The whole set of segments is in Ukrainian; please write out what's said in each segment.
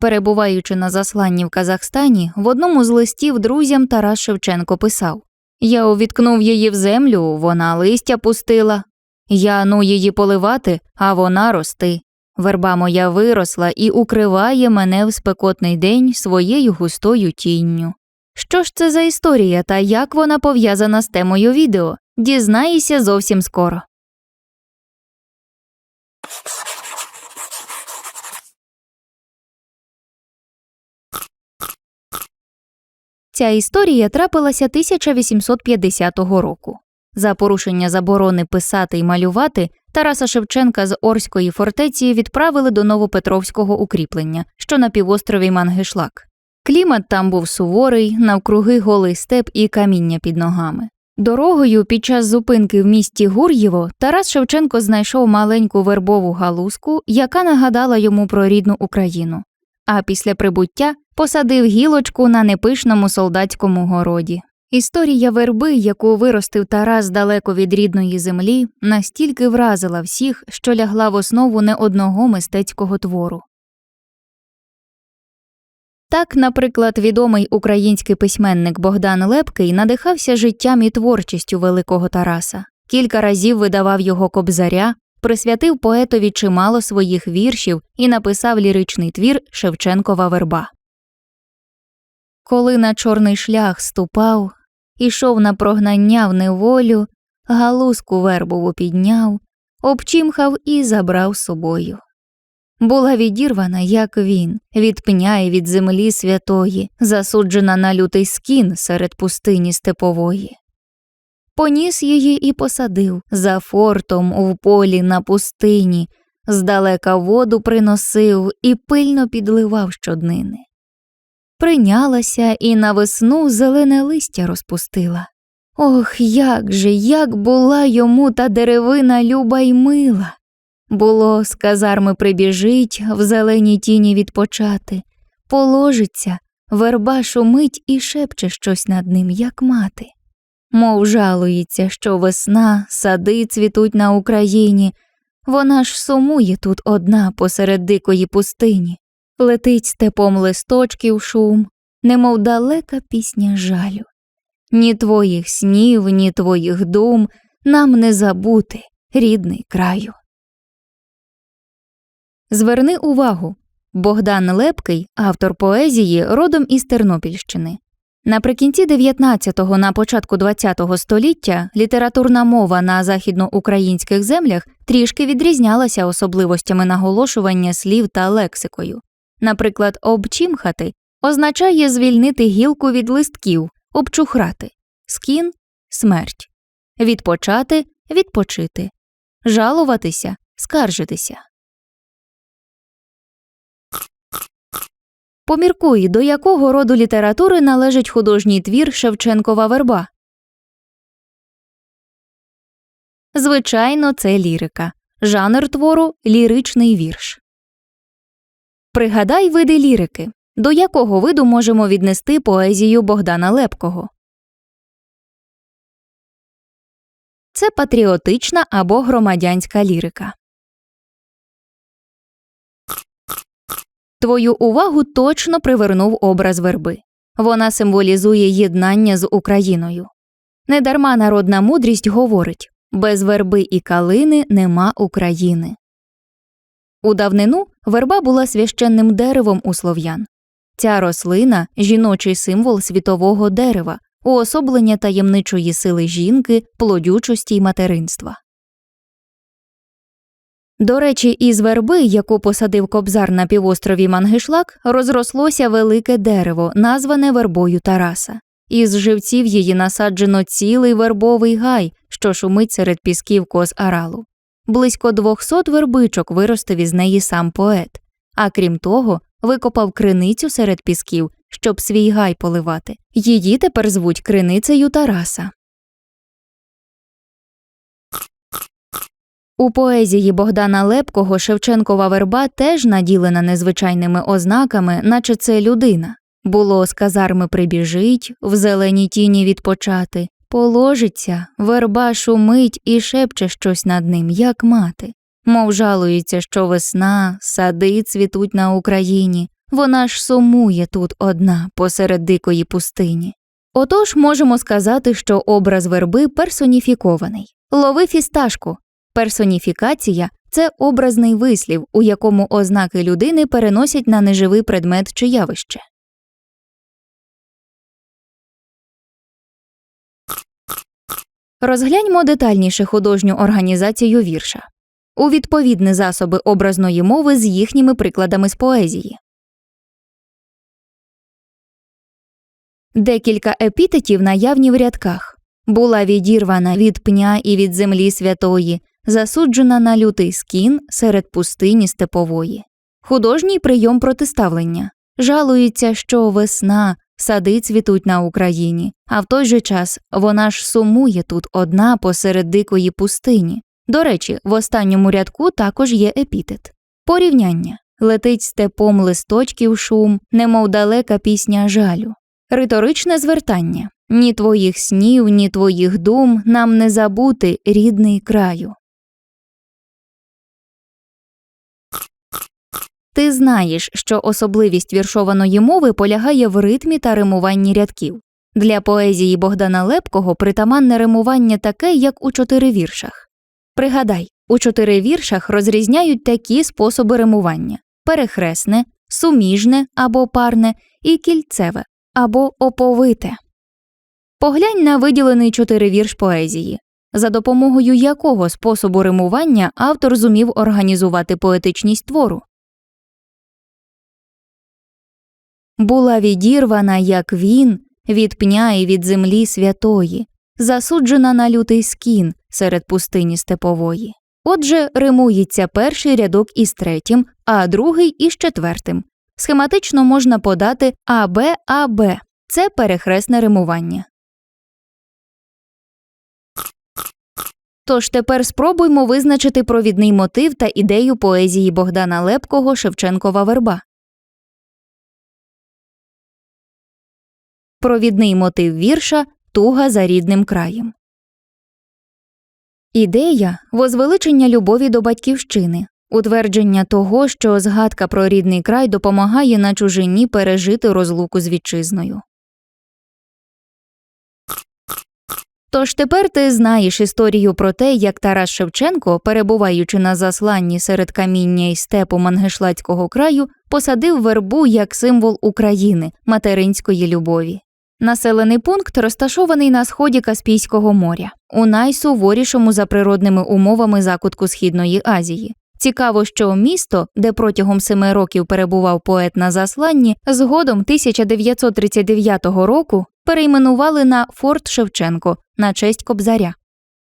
Перебуваючи на засланні в Казахстані, в одному з листів друзям Тарас Шевченко писав Я увіткнув її в землю, вона листя пустила. Я ну її поливати, а вона рости. Верба моя виросла і укриває мене в спекотний день своєю густою тінню. Що ж це за історія та як вона пов'язана з темою відео? Дізнаєшся зовсім скоро. Ця історія трапилася 1850 року. За порушення заборони писати й малювати Тараса Шевченка з Орської фортеці відправили до Новопетровського укріплення, що на півострові Мангишлак. Клімат там був суворий, навкруги голий степ і каміння під ногами. Дорогою під час зупинки в місті Гур'єво Тарас Шевченко знайшов маленьку вербову галузку, яка нагадала йому про рідну Україну. А після прибуття посадив гілочку на непишному солдатському городі. Історія верби, яку виростив Тарас далеко від рідної землі, настільки вразила всіх, що лягла в основу не одного мистецького твору. Так, наприклад, відомий український письменник Богдан Лепкий надихався життям і творчістю великого Тараса, кілька разів видавав його кобзаря, присвятив поетові чимало своїх віршів і написав ліричний твір Шевченкова верба. Коли на чорний шлях ступав, ішов на прогнання в неволю, галузку вербову підняв, обчимхав і забрав собою. Була відірвана, як він, від пня і від землі святої, засуджена на лютий скін серед пустині степової. Поніс її і посадив за фортом в полі на пустині, здалека воду приносив і пильно підливав щоднини. Прийнялася і на весну зелене листя розпустила. Ох, як же, як була йому та деревина люба й мила. Було, з казарми прибіжить, в зеленій тіні відпочати, положиться, верба шумить і шепче щось над ним, як мати. Мов жалується, що весна, сади цвітуть на Україні, вона ж сумує тут одна посеред дикої пустині, летить степом листочків шум, немов далека пісня жалю. Ні твоїх снів, ні твоїх дум нам не забути, рідний краю. Зверни увагу Богдан Лепкий, автор поезії, родом із Тернопільщини. Наприкінці 19-го, на початку 20-го століття літературна мова на західноукраїнських землях трішки відрізнялася особливостями наголошування слів та лексикою. Наприклад, обчімхати означає звільнити гілку від листків, обчухрати, скін смерть, відпочати відпочити, жалуватися, скаржитися. Поміркуй, до якого роду літератури належить художній твір Шевченкова верба. Звичайно, це лірика. Жанр твору ліричний вірш. Пригадай види лірики. До якого виду можемо віднести поезію Богдана Лепкого? Це патріотична або громадянська лірика. Твою увагу точно привернув образ верби. Вона символізує єднання з Україною. Недарма народна мудрість говорить без верби і калини нема України. У давнину верба була священним деревом у слов'ян. Ця рослина жіночий символ світового дерева, уособлення таємничої сили жінки, плодючості й материнства. До речі, із верби, яку посадив кобзар на півострові Мангишлак, розрослося велике дерево, назване вербою Тараса. Із живців її насаджено цілий вербовий гай, що шумить серед пісків коз Аралу. Близько двохсот вербичок виростив із неї сам поет, а крім того, викопав криницю серед пісків, щоб свій гай поливати. Її тепер звуть криницею Тараса. У поезії Богдана Лепкого Шевченкова верба теж наділена незвичайними ознаками, наче це людина. Було з казарми прибіжить, в зеленій тіні відпочати, положиться, верба шумить і шепче щось над ним, як мати. Мов жалується, що весна, сади цвітуть на Україні, вона ж сумує тут одна посеред дикої пустині. Отож можемо сказати, що образ верби персоніфікований. Лови фісташку. Персоніфікація це образний вислів, у якому ознаки людини переносять на неживий предмет чи явище. Розгляньмо детальніше художню організацію вірша у відповідні засоби образної мови з їхніми прикладами з поезії. Декілька епітетів наявні в рядках була відірвана від пня і від землі святої, засуджена на лютий скін серед пустині степової. Художній прийом протиставлення жалується, що весна, сади цвітуть на Україні, а в той же час вона ж сумує тут одна посеред дикої пустині. До речі, в останньому рядку також є епітет. Порівняння летить степом листочків шум, немов далека пісня жалю. Риторичне звертання ні твоїх снів, ні твоїх дум нам не забути рідний краю. Ти знаєш, що особливість віршованої мови полягає в ритмі та римуванні рядків. Для поезії Богдана Лепкого притаманне римування таке, як у чотири віршах. Пригадай, у чотири віршах розрізняють такі способи римування перехресне, суміжне або парне і кільцеве або оповите. Поглянь на виділений чотиривірш поезії, за допомогою якого способу римування автор зумів організувати поетичність твору. Була відірвана, як він, від пня і від землі святої, засуджена на лютий скін серед пустині степової. Отже, римується перший рядок із третім, а другий із четвертим. Схематично можна подати АБ АБ. Це перехресне римування. Тож тепер спробуймо визначити провідний мотив та ідею поезії Богдана Лепкого Шевченкова верба. Провідний мотив вірша Туга за рідним краєм. Ідея возвеличення любові до батьківщини, утвердження того, що згадка про рідний край допомагає на чужині пережити розлуку з вітчизною. Тож тепер ти знаєш історію про те, як Тарас Шевченко, перебуваючи на засланні серед каміння і степу Мангешлацького краю, посадив вербу як символ України, материнської любові. Населений пункт розташований на сході Каспійського моря, у найсуворішому за природними умовами закутку Східної Азії. Цікаво, що місто, де протягом семи років перебував поет на засланні, згодом 1939 року перейменували на Форт Шевченко на честь Кобзаря.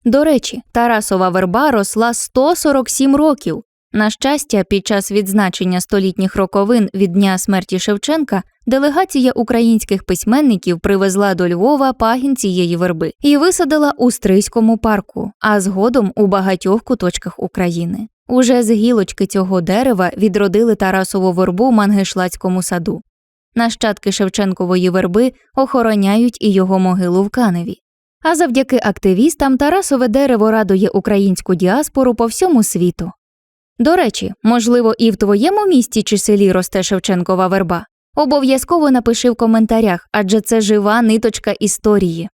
До речі, Тарасова верба росла 147 років. На щастя, під час відзначення столітніх роковин від дня смерті Шевченка делегація українських письменників привезла до Львова пагін цієї верби і висадила у Стрийському парку, а згодом у багатьох куточках України. Уже з гілочки цього дерева відродили Тарасову вербу в Мангишлацькому саду. Нащадки Шевченкової верби охороняють і його могилу в Каневі. А завдяки активістам Тарасове дерево радує українську діаспору по всьому світу. До речі, можливо, і в твоєму місті чи селі росте Шевченкова верба. Обов'язково напиши в коментарях, адже це жива ниточка історії.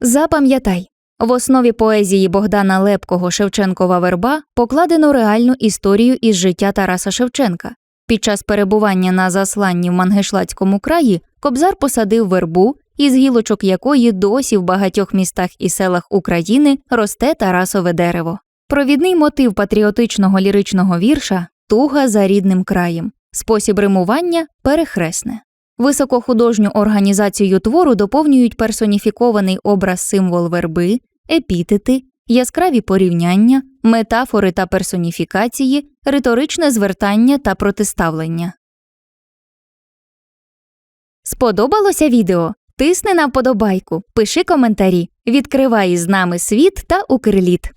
Запам'ятай в основі поезії Богдана Лепкого Шевченкова верба покладено реальну історію із життя Тараса Шевченка. Під час перебування на засланні в Мангишлацькому краї Кобзар посадив вербу, із гілочок якої досі в багатьох містах і селах України росте Тарасове дерево. Провідний мотив патріотичного ліричного вірша туга за рідним краєм, спосіб римування перехресне. Високохудожню організацію твору доповнюють персоніфікований образ символ верби, епітети, яскраві порівняння, метафори та персоніфікації, риторичне звертання та протиставлення. Сподобалося відео? Тисни на вподобайку, пиши коментарі, відкривай з нами світ та укрліт.